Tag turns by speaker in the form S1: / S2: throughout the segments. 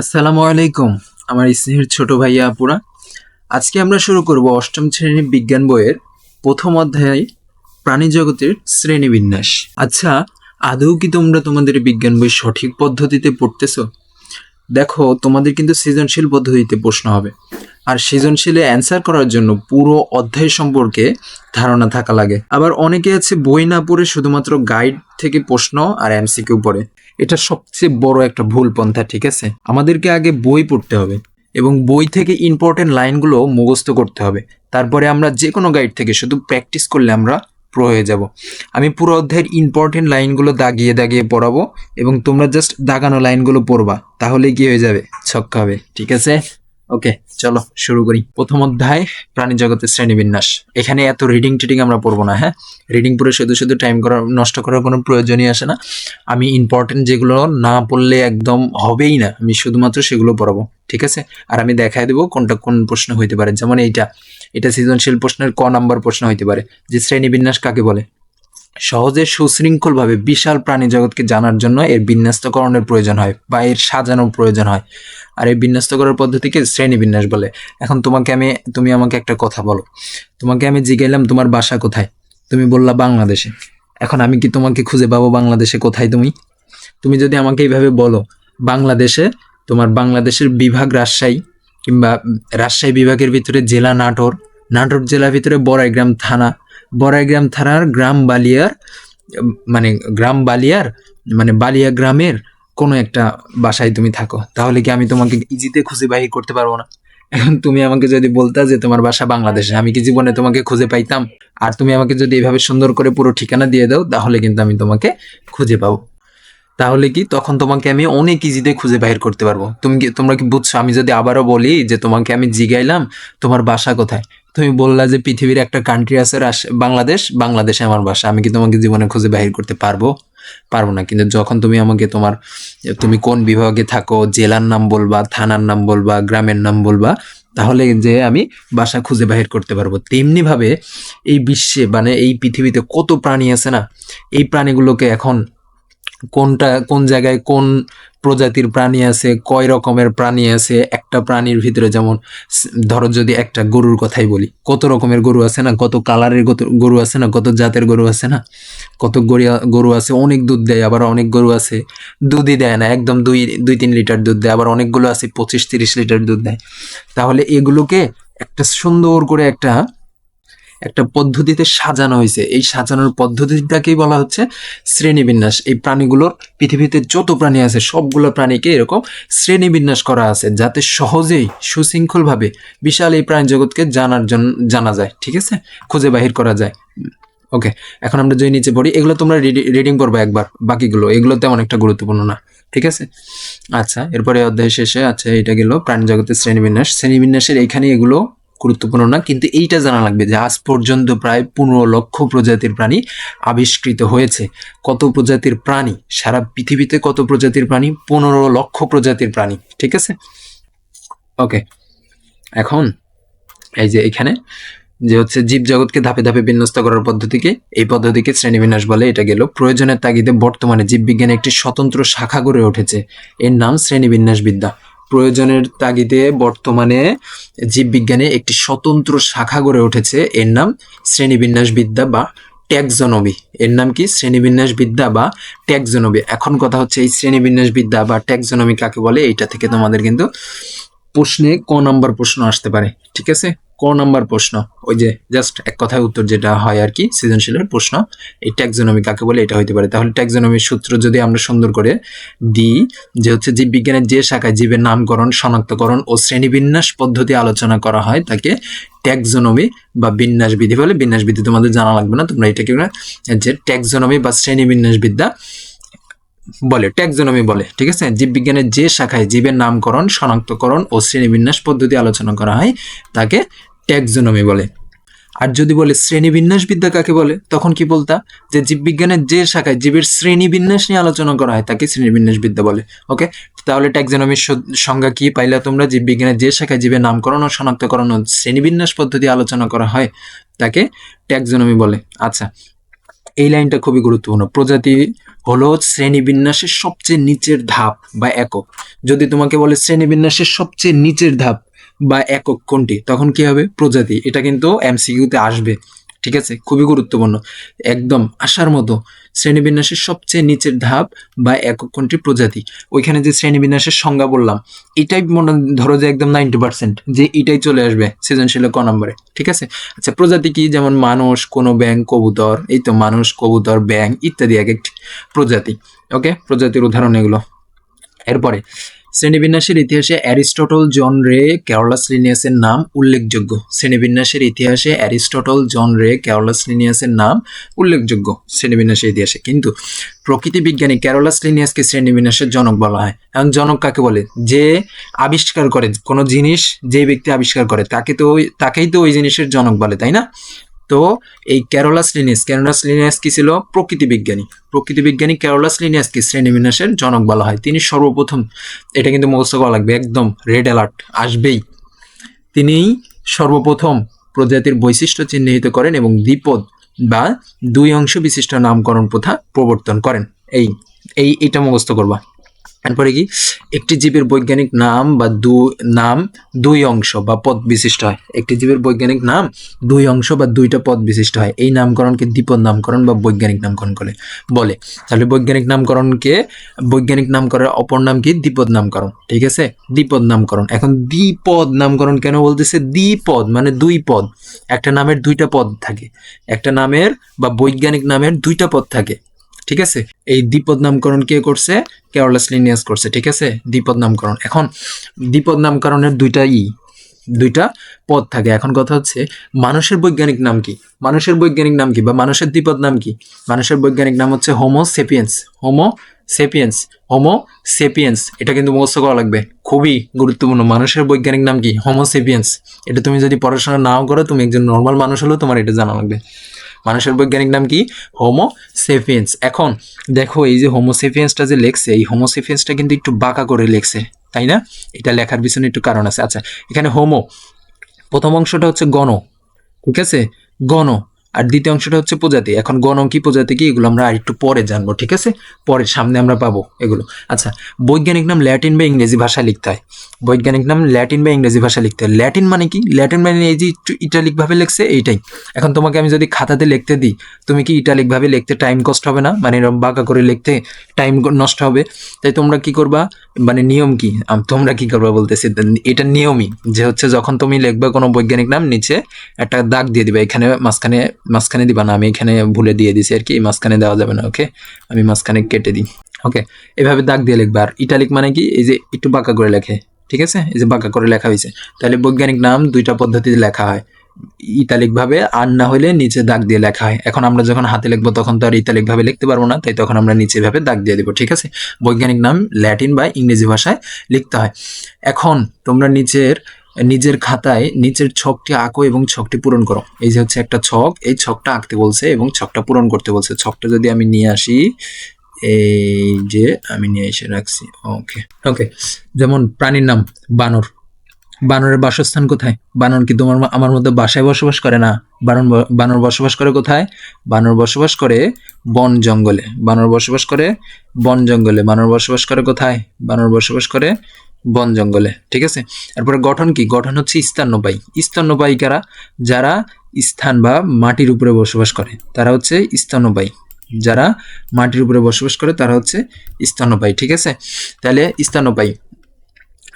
S1: আসসালামু আলাইকুম, আমার স্নেহের ছোট ভাইয়া আপুরা। আজকে আমরা শুরু করব অষ্টম শ্রেণির বিজ্ঞান বইয়ের প্রথম অধ্যায় প্রাণী জগতের শ্রেণীবিন্যাস। আচ্ছা আদৌ কি তোমরা তোমাদের বিজ্ঞান বই সঠিক পদ্ধতিতে পড়তেছো? দেখো, তোমাদের কিন্তু সৃজনশীল পদ্ধতিতে প্রশ্ন হবে। আর সৃজনশীলে অ্যান্সার করার জন্য পুরো অধ্যায় সম্পর্কে ধারণা থাকা লাগে। আবার অনেকে আছে বই না পড়ে শুধুমাত্র গাইড থেকে প্রশ্ন আর এমসিকিউ পড়ে। এটা সবচেয়ে বড় একটা ভুল পন্থা, ঠিক আছে? আমাদেরকে আগে বই পড়তে হবে এবং বই থেকে ইম্পর্টেন্ট লাইনগুলো মুখস্থ করতে হবে। তারপরে আমরা যে কোনো গাইড থেকে শুধু প্র্যাকটিস করলে আমরা প্রো হয়ে যাব। আমি পুরো অধ্যায়ের ইম্পর্টেন্ট লাইনগুলো দাগিয়ে দাগিয়ে পড়াবো এবং তোমরা জাস্ট দাগানো লাইনগুলো পড়বা, তাহলে কি হয়ে যাবে, ছক্কা হবে, ঠিক আছে? ওকে চলো শুরু করি। প্রথম অধ্যায়, প্রাণী জগতের শ্রেণীবিন্যাস। এখানে এত রিডিং টিডিং আমরা পড়ব না হ্যাঁ? রিডিং পড়ে শুধু শুধু টাইম করার, নষ্ট করার কোনো প্রয়োজনই আসে না। আমি ইম্পর্টেন্ট যেগুলো না পড়লে একদম হবেই না, আমি শুধুমাত্র সেগুলো পড়াবো, ঠিক আছে? আর আমি দেখায় দেবো কোনটা কোন প্রশ্ন হইতে পারে। যেমন এইটা, এটা সৃজনশীল প্রশ্নের ক নাম্বার প্রশ্ন হইতে পারে, যে শ্রেণীবিন্যাস কাকে বলে? সহজে সুশৃঙ্খলভাবে বিশাল প্রাণী জগৎকে জানার জন্য এর বিন্যস্তকরণের প্রয়োজন হয় বা এর সাজানোর প্রয়োজন হয়। আর এই বিন্যস্ত করার পদ্ধতিকে শ্রেণি বিন্যাস বলে। এখন তোমাকে আমি, তুমি আমাকে একটা কথা বলো। তোমাকে আমি জিগাইলাম, তোমার বাসা কোথায়? তুমি বললা, বাংলাদেশে। এখন আমি কি তোমাকে খুঁজে পাবো, বাংলাদেশে কোথায় তুমি? তুমি যদি আমাকে এইভাবে বলো, বাংলাদেশে, তোমার বাংলাদেশের বিভাগ রাজশাহী কিংবা রাজশাহী বিভাগের ভিতরে জেলা নাটোর নাটোর জেলার ভিতরে বড়াইগ্রাম থানা বড়াইগ্রাম থানার গ্রাম বালিয়ার মানে গ্রাম বালিয়ার মানে বালিয়া গ্রামের কোনো একটা বাসায় তুমি থাকো। তাহলে কি আমি তোমাকে ইজিতে খুঁজে বাহির করতে পারব না? এখন তুমি আমাকে যদি বলতা যে তোমার বাসা বাংলাদেশে, আমি কি জীবনে তোমাকে খুঁজে পাইতাম? আর তুমি আমাকে যদি এভাবে সুন্দর করে পুরো ঠিকানা দিয়ে দাও, তাহলে কিন্তু আমি তোমাকে খুঁজে পাবো। তাহলে কি তখন তোমাকে আমি অনেক ইজিতে খুঁজে বাহির করতে পারব। তুমি কি, তোমরা কি বুঝছ? আমি যদি আবারও বলি যে তোমাকে আমি জিগাইলাম, তোমার বাসা কোথায়? তুমি বললা যে পৃথিবীর একটা কান্ট্রি আছে বাংলাদেশ। বাংলাদেশে আমার বাসা। আমি কি তোমাকে জীবনে খুঁজে বাহির করতে পারব? পারব না। কিন্তু যখন তুমি আমাকে তোমার, তুমি কোন বিভাগে থাকো, জেলার নাম বলবা, থানার নাম বলবা, গ্রামের নাম বলবা, তাহলে যে আমি বাসা খুঁজে বাহির করতে পারব। তেমনি ভাবে এই বিশ্বে মানে এই পৃথিবীতে কত প্রাণী আছে না? এই প্রাণীগুলোকে এখন কোনটা, কোন জায়গায় কোন প্রজাতির প্রাণী আছে, কয় রকমের প্রাণী আছে, একটা প্রাণীর ভিতরে যেমন ধরো যদি একটা গরুর কথাই বলি, কত রকমের গরু আছে না? কত কালারের গরু আছে না? কত জাতের গরু আছে না? কত গরিয়া গরু আছে, অনেক দুধ দেয়, আবার অনেক গরু আছে, দুধই দেয় না, একদম দুই দুই, তিন লিটার দুধ দেয়, আবার অনেকগুলো আছে, পঁচিশ, তিরিশ লিটার দুধ দেয়। তাহলে এগুলোকে একটা সুন্দর করে একটা একটা পদ্ধতিতে সাজানো হয়েছে। এই সাজানোর পদ্ধতিটাকেই বলা হচ্ছে শ্রেণীবিন্যাস। এই প্রাণীগুলোর পৃথিবীতে যত প্রাণী আছে, সবগুলো প্রাণীকে এরকম শ্রেণীবিন্যাস করা আছে, যাতে সহজেই, সুশৃঙ্খলভাবে বিশাল এই প্রাণী জগৎকে জানার জন্য জানা যায়। ঠিক আছে? খুঁজে বাহির করা যায়। ওকে, এখন আমরা যদি নিচে পড়ি, এগুলো তোমরা রিডিং করবে একবার, বাকিগুলো। এগুলো তেমন একটা গুরুত্বপূর্ণ না। ঠিক আছে? আচ্ছা এরপরে অধ্যায় শেষে আচ্ছা এটা গেল প্রাণী জগতের শ্রেণীবিন্যাস। শ্রেণীবিন্যাসের এইখানে এগুলো গুরুত্বপূর্ণ না, কিন্তু এইটা জানা লাগবে যে আজ পর্যন্ত প্রায় পনেরো লক্ষ প্রজাতির প্রাণী আবিষ্কৃত হয়েছে। কত প্রজাতির প্রাণী? সারা পৃথিবীতে কত প্রজাতির প্রাণী? পনেরো লক্ষ প্রজাতির প্রাণী, ঠিক আছে? ওকে এখন এই যে এখানে, যে হচ্ছে জীব জগৎকে ধাপে ধাপে বিন্যস্ত করার পদ্ধতিকে, এই পদ্ধতিকে শ্রেণীবিন্যাস বলে এটা গেল। প্রয়োজনের তাগিদে বর্তমানে জীববিজ্ঞানে একটি স্বতন্ত্র শাখা গড়ে উঠেছে। এর নাম শ্রেণীবিন্যাস বিদ্যা প্রয়োজনের তাগিদে বর্তমানে জীববিজ্ঞানে একটি স্বতন্ত্র শাখা গড়ে উঠেছে। এর নাম শ্রেণীবিন্যাসবিদ্যা বা ট্যাক্সোনমি। এর নাম কি? শ্রেণীবিন্যাস বিদ্যা বা ট্যাক্সোনমি। এখন কথা হচ্ছে এই শ্রেণীবিন্যাস বিদ্যা বা ট্যাক্সোনমি কাকে বলে? এইটা থেকে তোমাদের কিন্তু প্রশ্নে ক নম্বর প্রশ্ন আসতে পারে। ঠিক আছে? ক নম্বর প্রশ্ন? ওই যে জাস্ট এক কথায় উত্তর যেটা হয় আর কি, সৃজনশীলের প্রশ্ন। এই ট্যাক্সোনমি কাকে বলে? এটা হইতে পারে। তাহলে ট্যাক্সোনমির সূত্র যদি আমরা সুন্দর করে দিই, যে হচ্ছে জীববিজ্ঞানের যে শাখায় জীবের নামকরণ, শনাক্তকরণ ও শ্রেণীবিন্যাস পদ্ধতি আলোচনা করা হয়, তাকে ট্যাক্সোনমি বা বিন্যাস বিধি বলে। বিন্যাস বিধি তোমাদের জানা লাগবে না, তোমরা এটাকে যে ট্যাক্সোনমি বা শ্রেণীবিন্যাস বিদ্যা বলে ট্যাক্সোনমি বলে, ঠিক আছে? জীববিজ্ঞানের যে শাখায় জীবের নামকরণ, শনাক্তকরণ ও শ্রেণীবিন্যাস পদ্ধতি আলোচনা করা হয়, তাকে ট্যাক্সোনমি বলে। আর যদি বলে শ্রেণীবিন্যাস বিদ্যা কাকে বলে, তখন কি বলতা? যে জীববিজ্ঞানের যে শাখায় জীবের শ্রেণীবিন্যাস নিয়ে আলোচনা করা হয়, তাকে শ্রেণীবিন্যাস বিদ্যা বলে। ওকে? তাহলে ট্যাক্সোনমির সংজ্ঞা কি পাইলা তোমরা? জীববিজ্ঞানের যে শাখায় জীবের নামকরণ ও শনাক্তকরণ ও শ্রেণীবিন্যাস পদ্ধতি আলোচনা করা হয়, তাকে ট্যাক্সোনমি বলে। আচ্ছা এই লাইনটা খুবই গুরুত্বপূর্ণ। প্রজাতি হলো শ্রেণীবিন্যাসের সবচেয়ে নিচের ধাপ বা একক। যদি তোমাকে বলে শ্রেণীবিন্যাসের সবচেয়ে নিচের ধাপ বা একক কোনটি? তখন কি হবে? প্রজাতি। এটা কিন্তু এমসিকিউতে আসবে। ঠিক আছে? খুবই গুরুত্বপূর্ণ। একদম আসার মতো শ্রেণীবিন্যাসের সবচেয়ে নিচের ধাপ বা একক কোনটি? প্রজাতি। ওইখানে যে শ্রেণীবিন্যাসের সংজ্ঞা বললাম, এটাই মনে ধরো যে একদম নাইনটি পার্সেন্ট যে এটাই চলে আসবে সৃজনশীল ক নম্বরে। ঠিক আছে? আচ্ছা প্রজাতি কি? যেমন মানুষ, কোনো ব্যাং কবুতর, এই তো মানুষ, কবুতর ব্যাং ইত্যাদি এক একটি প্রজাতি। ওকে? প্রজাতির উদাহরণ এগুলো। এরপরে শ্রেণীবিন্যাসের ইতিহাসে অ্যারিস্টটল, জন রে, ক্যারলাস লিনিয়াসের নাম উল্লেখযোগ্য। শ্রেণীবিন্যাসের ইতিহাসে অ্যারিস্টটল, জন রে, ক্যারলাস লিনিয়াসের নাম উল্লেখযোগ্য শ্রেণীবিন্যাসের ইতিহাসে। কিন্তু প্রকৃতি বিজ্ঞানী ক্যারোলাস লিনিয়াসকে শ্রেণীবিন্যাসের জনক বলা হয়। এবং জনক কাকে বলে? যে আবিষ্কার করে কোনো জিনিস, যে ব্যক্তি আবিষ্কার করে, তাকে তো তাকেই তো ওই জিনিসের জনক বলে, তাই না? তো এই ক্যারোলাস লিনিয়াস ক্যারোলাস লিনিয়াস কি ছিল? প্রকৃতি বিজ্ঞানী প্রকৃতি বিজ্ঞানী ক্যারোলাস লিনিয়াসকে শ্রেণীবিন্যাসের জনক বলা হয়। তিনি সর্বপ্রথম, এটা কিন্তু মুখস্থ করা লাগবে, একদম রেড অ্যালার্ট আসবেই। তিনিই সর্বপ্রথম প্রজাতির বৈশিষ্ট্য চিহ্নিত করেন এবং দ্বিপদ বা দুই অংশ বিশিষ্ট নামকরণ প্রথা প্রবর্তন করেন। এই এই, এটা মুখস্থ করবা। তারপরে কি? একটি জীবের বৈজ্ঞানিক নাম বা দু, নাম দুই অংশ বা পদ বিশিষ্ট হয়। একটি জীবের বৈজ্ঞানিক নাম দুই অংশ বা দুইটা পদ বিশিষ্ট হয়। এই নামকরণকে দ্বিপদ নামকরণ বা বৈজ্ঞানিক নামকরণ করে, বলে। তাহলে বৈজ্ঞানিক নামকরণকে, বৈজ্ঞানিক নামকরণের অপর নাম কি? দ্বিপদ নামকরণ, ঠিক আছে? দ্বিপদ নামকরণ। এখন দ্বিপদ নামকরণ কেন বলতেছে? দ্বিপদ মানে দুই পদ। একটা নামের দুইটা পদ থাকে। একটা নামের বা বৈজ্ঞানিক নামের দুইটা পদ থাকে। ঠিক আছে? এই দ্বিপদ নামকরণ কে করছে? কেরলাস লিনিয়াস করছে, ঠিক আছে? দ্বিপদ নামকরণ। এখন, দ্বিপদ নামকরণের দুইটা ই, দুইটা পদ থাকে। এখন কথা হচ্ছে, মানুষের বৈজ্ঞানিক নাম কি? মানুষের বৈজ্ঞানিক নাম কি? বা মানুষের দ্বিপদ নাম কি? মানুষের বৈজ্ঞানিক নাম হচ্ছে homo sapiens homo sapiens homo sapiens এটা কিন্তু মুখস্থ করা লাগবে। খুবই গুরুত্বপূর্ণ। মানুষের বৈজ্ঞানিক নাম কি? হোমো সেপিয়েন্স এটা তুমি যদি পড়াশোনা নাও করো, তুমি একজন নর্মাল মানুষ হলেও তোমার এটা জানা লাগবে। মানুষের বৈজ্ঞানিক নাম কি? হোমোসেফিয়েন্স এখন দেখো এই যে হোমোসেফিয়েন্সটা যে লেখছে, এই হোমোসেফিয়েন্সটা কিন্তু একটু বাঁকা করে লেখছে, তাই না? এটা লেখার পিছনে একটু কারণ আছে। আচ্ছা এখানে হোমো প্রথম অংশটা হচ্ছে গণ, ঠিক আছে? গণ আর দ্বিতীয় অংশটা হচ্ছে প্রজাতি। এখন গণ কি প্রজাতি কি, এগুলো আমরা আরেকটু পরে জানব, ঠিক আছে? পরে সামনে আমরা পাবো এগুলো। আচ্ছা বৈজ্ঞানিক নাম ল্যাটিন বা ইংরেজি ভাষায় লিখতে হয়। বৈজ্ঞানিক নাম ল্যাটিন বা ইংরেজি ভাষা লিখতে হয়। ল্যাটিন মানে কি? ল্যাটিন মানে এই যে একটু ইটালিকভাবে লিখছে, এইটাই। এখন তোমাকে আমি যদি খাতাতে লিখতে দিই, তুমি কি ইটালিকভাবে লিখতে টাইম কষ্ট হবে না? মানে বাঁকা করে লিখতে টাইম নষ্ট হবে। তাই তোমরা কি করবা? মানে নিয়ম কি? তোমরা কি করবা বলতেছি? এটা নিয়মই। যে হচ্ছে যখন তুমি লিখবে কোনো বৈজ্ঞানিক নাম, নিচে একটা দাগ দিয়ে দিবে, এখানে মাঝখানে মাঝখানে দিবা না, আমি এখানে ভুলে দিয়ে দিছি আর কি, এই মাঝখানে দেওয়া যাবে না ওকে আমি মাঝখানে কেটে দিই ওকে এভাবে দাগ দিয়ে লিখবা, আর ইটালিক মানে কি, এই যে একটু বাঁকা করে লেখে, ঠিক আছে? এই যে বাঁকা করে লেখা হয়েছে, তাহলে বৈজ্ঞানিক নাম দুইটা পদ্ধতিতে লেখা হয় ইতালিক ভাবে আর না হলে নিচে দাগ দিয়ে লেখা হয়, এখন আমরা যখন হাতে লিখব তখন তো আর ইতালিক ভাবে লিখতে পারব না, তাই তখন আমরা নিচে ভাবে দাগ দিয়ে দেবো, ঠিক আছে? বৈজ্ঞানিক নাম ল্যাটিন বা ইংরেজি ভাষায় লিখতে হয়, এখন তোমরা নিচের নিজের খাতায় নিচের ছকটি আঁকো এবং ছকটি পূরণ করো। এই যে হচ্ছে একটা ছক, এই ছকটা আঁকতে বলছে এবং ছকটা পূরণ করতে বলছে। ছকটা যদি আমি নিয়ে আসি, এই যে আমি নিয়ে এসে রাখছি, ওকে। ওকে, যেমন প্রাণীর নাম, বানর। বানরের বাসস্থান কোথায়? বানর কি তোমার আমার মধ্যে বাসায় বসবাস করে না? বানর বানর বসবাস করে কোথায়? বানর বসবাস করে বন জঙ্গলে। বানর বসবাস করে বন জঙ্গলে। বানর বসবাস করে কোথায়? বানর বসবাস করে বন জঙ্গলে, ঠিক আছে? তারপরে গঠন কি? গঠন হচ্ছে স্তন্যপায়ী। স্তন্যপায়ী কারা? যারা স্থান বা মাটির উপরে বসবাস করে, তারা হচ্ছে স্তন্যপায়ী। যারা মাটির উপরে বসবাস করে, তারা হচ্ছে স্তন্যপায়ী, ঠিক আছে? তাহলে স্তন্যপায়ী।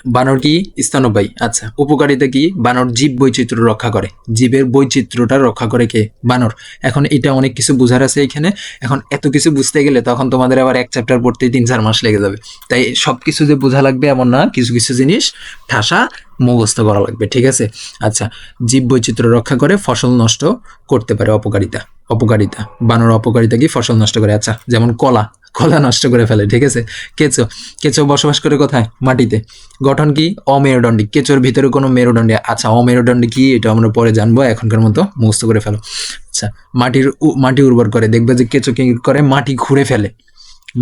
S1: বানর কি স্তন্যপায়ী। আচ্ছা উপকারিতা কি? বানর জীব বৈচিত্র্য রক্ষা করে। জীবের বৈচিত্র্যটা রক্ষা করে কে? বানর। এখন এটা অনেক কিছু বোঝার আছে এখানে। এখন এত কিছু বুঝতে গেলে তখন তোমাদের আবার এক চ্যাপ্টার পড়তে তিন চার মাস লেগে যাবে। তাই সব কিছু যে বোঝা লাগবে এমন না, কিছু কিছু জিনিস ঠাসা মুখস্থ করা লাগবে, ঠিক আছে? আচ্ছা জীব বৈচিত্র্য রক্ষা করে ফসল নষ্ট করতে পারে, অপকারিতা। অপকারিতা। বানর অপকারিতা কি? ফসল নষ্ট করে। আচ্ছা যেমন কলা। কলা নষ্ট করে ফেলে, ঠিক আছে? কেঁচো কেঁচো বসবাস করে কোথায়? মাটিতে। গঠন কি? অমেরুদণ্ডী। কেঁচোর ভিতরে কোনো মেরুদণ্ডী? আচ্ছা অমেরুদণ্ডী কি? এটা আমরা পরে জানব, এখনকার মতো মুস্ত করে ফেলো। আচ্ছা মাটির মাটি উর্বর করে। দেখবে যে কেঁচো কি করে? মাটি খুঁড়ে ফেলে।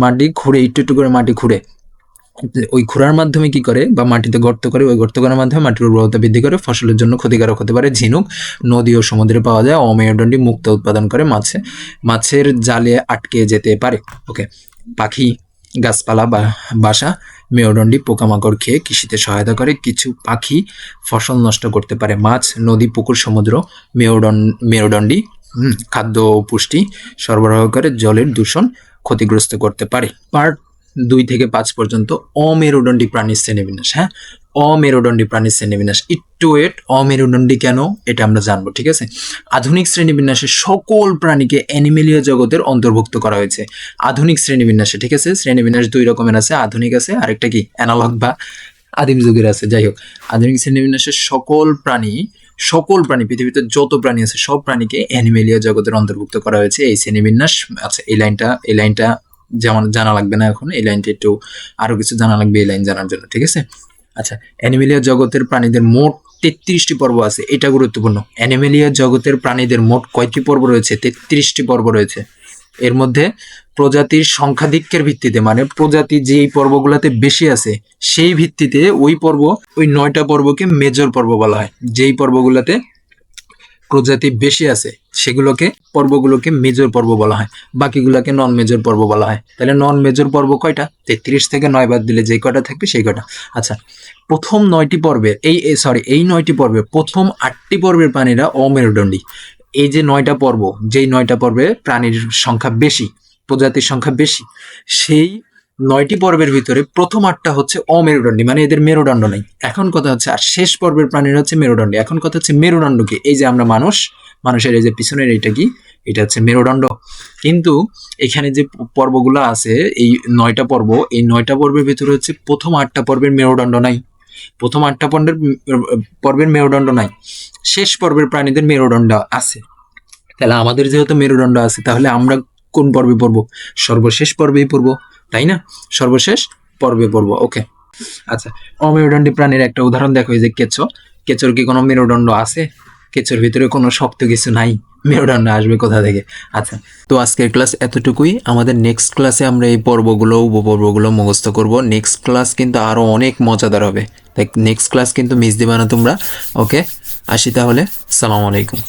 S1: মাটি খুঁড়ে, একটু একটু করে মাটি খুঁড়ে। ওই খুঁড়ার মাধ্যমে কি করে বা মাটিতে গর্ত করে, ওই গর্ত করার মাধ্যমে মাটির উর্বরতা বৃদ্ধি করে, ফসলের জন্য ক্ষতিকারক হতে পারে ঝিনুক, নদী ও সমুদ্রে পাওয়া যায় অমেরুদণ্ডী মুক্ত উৎপাদন করে মাছে, মাছের জালে আটকে যেতে পারে। ওকে পাখি, গাছপালা বা বাসা মেরুদণ্ডী পোকামাকড় খেয়ে কৃষিতে সহায়তা করে, কিছু পাখি ফসল নষ্ট করতে পারে। মাছ, নদী, পুকুর, সমুদ্র মেরুদণ্ড মেরুদণ্ডী খাদ্য পুষ্টি সরবরাহ করে জলের দূষণ ক্ষতিগ্রস্ত করতে পারে। পার্ট দুই থেকে পাঁচ পর্যন্ত অমেরুদণ্ডী প্রাণীর শ্রেণীবিন্যাস হ্যাঁ? অমেরুদণ্ডী প্রাণীর শ্রেণীবিন্যাস। একটু ওয়েট অমেরুদণ্ডী কেন? এটা আমরা জানব, ঠিক আছে? আধুনিক শ্রেণীবিন্যাসে সকল প্রাণীকে অ্যানিমেলীয় জগতের অন্তর্ভুক্ত করা হয়েছে। আধুনিক শ্রেণীবিন্যাসে, ঠিক আছে? শ্রেণীবিন্যাস দুই রকমের আছে, আধুনিক আছে, আরেকটা কি? অ্যানালগ বা আদিম যুগের আছে। যাই হোক, আধুনিক শ্রেণীবিন্যাসের সকল প্রাণী সকল প্রাণী, পৃথিবীতে যত প্রাণী আছে, সব প্রাণীকে অ্যানিমেলীয় জগতের অন্তর্ভুক্ত করা হয়েছে। এই শ্রেণীবিন্যাস আচ্ছা এই লাইনটা এই লাইনটা যেমন জানা লাগবে না এখন, এই লাইনটা একটু আরও কিছু জানা লাগবে এই লাইন জানার জন্য, ঠিক আছে? আচ্ছা অ্যানিমেলিয়া জগতের প্রাণীদের মোট তেত্রিশটি পর্ব আছে, এটা গুরুত্বপূর্ণ। অ্যানিমেলিয়া জগতের প্রাণীদের মোট কয়টি পর্ব রয়েছে? তেত্রিশটি পর্ব রয়েছে। এর মধ্যে প্রজাতির সংখ্যাধিক্যের ভিত্তিতে মানে প্রজাতি যেই পর্বগুলোতে বেশি আছে, সেই ভিত্তিতে ওই পর্ব, ওই নয়টা পর্বকে মেজর পর্ব বলা হয়। যেই পর্বগুলোতে প্রজাতি বেশি আছে, সেগুলোকে পর্বগুলোকে মেজর পর্ব বলা হয়। বাকিগুলোকে নন মেজর পর্ব বলা হয়। তাহলে নন মেজর পর্ব কয়টা? তেত্রিশ থেকে নয় বাদ দিলে যে কয়টা থাকবে সেই কয়টা। আচ্ছা প্রথম নয়টি পর্বের, এই সরি এই নয়টি পর্বে প্রথম আটটি পর্বের প্রাণীরা অমেরুদণ্ডী। এই যে নয়টা পর্ব, যেই নয়টা পর্বে প্রাণীর সংখ্যা বেশি, প্রজাতির সংখ্যা বেশি, সেই নয়টি পর্বের ভিতরে প্রথম আটটা হচ্ছে অমেরুদণ্ডী মানে এদের মেরুদণ্ড নেই। এখন কথা হচ্ছে, আর শেষ পর্বের প্রাণীরা হচ্ছে মেরুদণ্ডী। এখন কথা হচ্ছে মেরুদণ্ড কি এই যে আমরা মানুষ, মানুষের এই যে পিছনের এইটা কি? এটা হচ্ছে মেরুদণ্ড। কিন্তু এখানে যে পর্বগুলো আছে, এই নয়টা পর্ব, এই নয়টা পর্বের ভিতরে হচ্ছে প্রথম আটটা পর্বের মেরুদণ্ড নাই। প্রথম আটটা পর্বের পর্বের মেরুদণ্ড নাই। শেষ পর্বের প্রাণীদের মেরুদণ্ড আছে। তাহলে আমাদের যেহেতু মেরুদণ্ড আছে, তাহলে আমরা কোন পর্বে পড়ব? সর্বশেষ পর্বেই পড়ব। তাই না? সর্বশেষ পর্বে পড়ব ওকে আচ্ছা অমেরুদণ্ডী প্রাণীর একটা উদাহরণ দেখো, এই যে কেঁচো। কেঁচোর কি কোনো মেরুদণ্ড আছে? কেঁচোর ভিতরে কোনো শক্ত কিছু নাই। মেরুদণ্ড আসবে কোথা থেকে? আচ্ছা তো আজকের ক্লাস এতটুকুই। আমাদের নেক্সট ক্লাসে আমরা এই পর্বগুলো, উপপর্বগুলো মুখস্থ করব। নেক্সট ক্লাস কিন্তু আরও অনেক মজাদার হবে। তাই নেক্সট ক্লাস কিন্তু মিস দেবে না তোমরা ওকে আসি তাহলে, সালাম আলাইকুম।